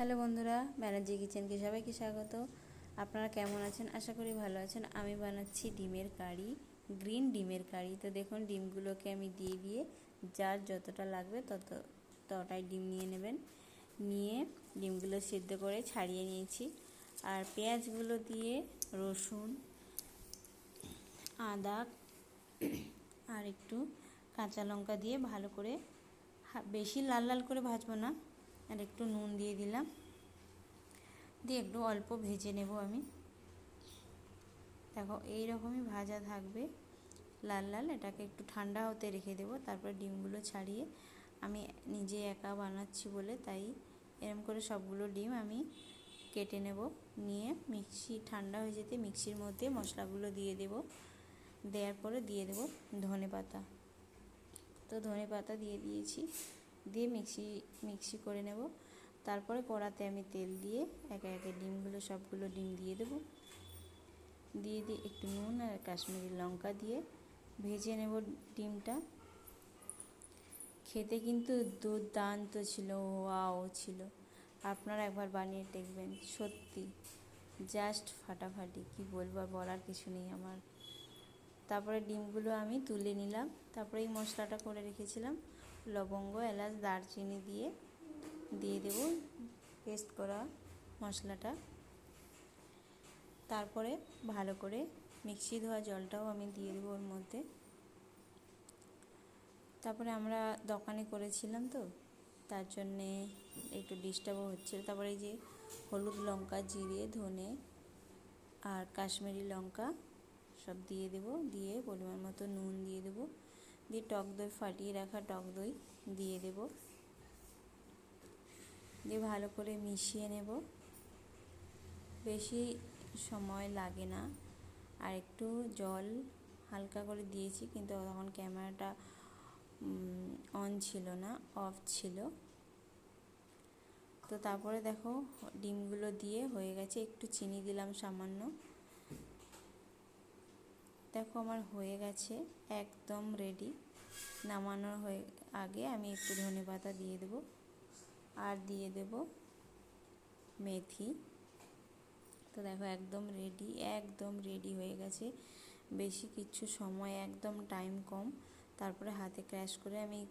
Hello বন্ধুরা, ব্যানার্জি কিচেনকে সবাইকে স্বাগত। আপনারা কেমন আছেন? আশা করি ভালো আছেন। আমি বানাচ্ছি ডিমের কারি, গ্রিন ডিমের কারি। তো দেখুন, ডিমগুলোকে আমি দিয়ে দিয়ে যার যতটা লাগবে তত, ততটাই ডিম নিয়ে নেবেন। নিয়ে ডিমগুলো সিদ্ধ করে ছাড়িয়ে নিয়েছি। আর পেঁয়াজগুলো দিয়ে রসুন, আদা আর একটু কাঁচা লঙ্কা দিয়ে ভালো করে বেশি লাল লাল করে ভাজবো না। আর একটু নুন দিয়ে দিলাম। দিয়ে একটু অল্প ভেজে নেব আমি। দেখো এই রকমই ভাজা থাকবে। লাল লাল, এটাকে একটু ঠান্ডা হতে রেখে দেবো। তারপর ডিমগুলো ছাড়িয়ে আমি নিজে একা বানাচ্ছি বলে, তাই এরম করে সবগুলো ডিম আমি কেটে নেব। নিয়ে মিক্সি, ঠান্ডা হয়ে যেতে মিক্সির মধ্যে মশলাগুলো দিয়ে দেব। দেওয়ার পরে দিয়ে দেব ধনে পাতা তো ধনে পাতা দিয়ে দিয়েছি। দিয়ে মিক্সি মিক্সি করে নেব। তারপরে কড়াতে আমি তেল দিয়ে একে একে ডিমগুলো, সবগুলো ডিম দিয়ে দেব। দিয়ে দিয়ে একটু নুন আর কাশ্মীরি লঙ্কা দিয়ে ভেজে নেব ডিমটা। খেতে কিন্তু দুর্দান্ত ছিল, ওয়াও ছিল। আপনারা একবার বানিয়ে দেখবেন, সত্যি। জাস্ট ফাটাফাটি, কি বলব আর বলার কিছু নেই আমার। তারপরে ডিমগুলো আমি তুলে নিলাম। তারপরে এই মশলাটা করে রেখেছিলাম। লবঙ্গ, এলাচ, দারচিনি দিয়ে দিয়ে দেব পেস্ট করা মশলাটা। তারপরে ভালো করে মিক্সি ধোয়া জলটাও আমি দিয়ে দেবো ওর মধ্যে। তারপরে আমরা দোকানে করেছিলাম তো, তার জন্যে একটু ডিস্টার্বও হচ্ছিল। তারপরে যে হলুদ লঙ্কা, জিরে, ধনে আর কাশ্মীরি লঙ্কা সব দিয়ে দেব। দিয়ে পরিমাণ মতো নুন দিয়ে দেব। দিয়ে টক দই ফাটিয়ে রাখা টক দই দিয়ে দেব। দিয়ে ভালো করে মিশিয়ে নেব। বেশি সময় লাগে না। আর একটু জল হালকা করে দিয়েছি, কিন্তু তখন ক্যামেরাটা অন ছিল না, অফ ছিল। তো তারপরে দেখো, ডিমগুলো দিয়ে হয়ে গেছে, একটু চিনি দিলাম সামান্য। দেখো আমার হয়ে গেছে, একদম রেডি নামানোর হয়ে, আগে আমি একটু ধনে পাতা দিয়ে দেব। আর দিয়ে দেব মেথি। তো দেখো একদম রেডি একদম রেডি হয়ে গেছে। বেশি কিছু সময়, একদম টাইম কম। তারপরে হাতে ক্র্যাশ করে আমি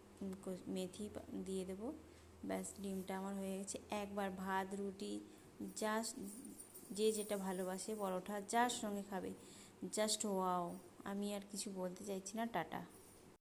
মেথি দিয়ে দেব। ব্যাস, ডিমটা আমার হয়ে গেছে। একবার ভাত, রুটি যা যে যেটা ভালোবাসে, পরোটা, যার সঙ্গে খাবে। জাস্ট ওয়াও আমি আর কিছু বলতে চাইছি না টাটা।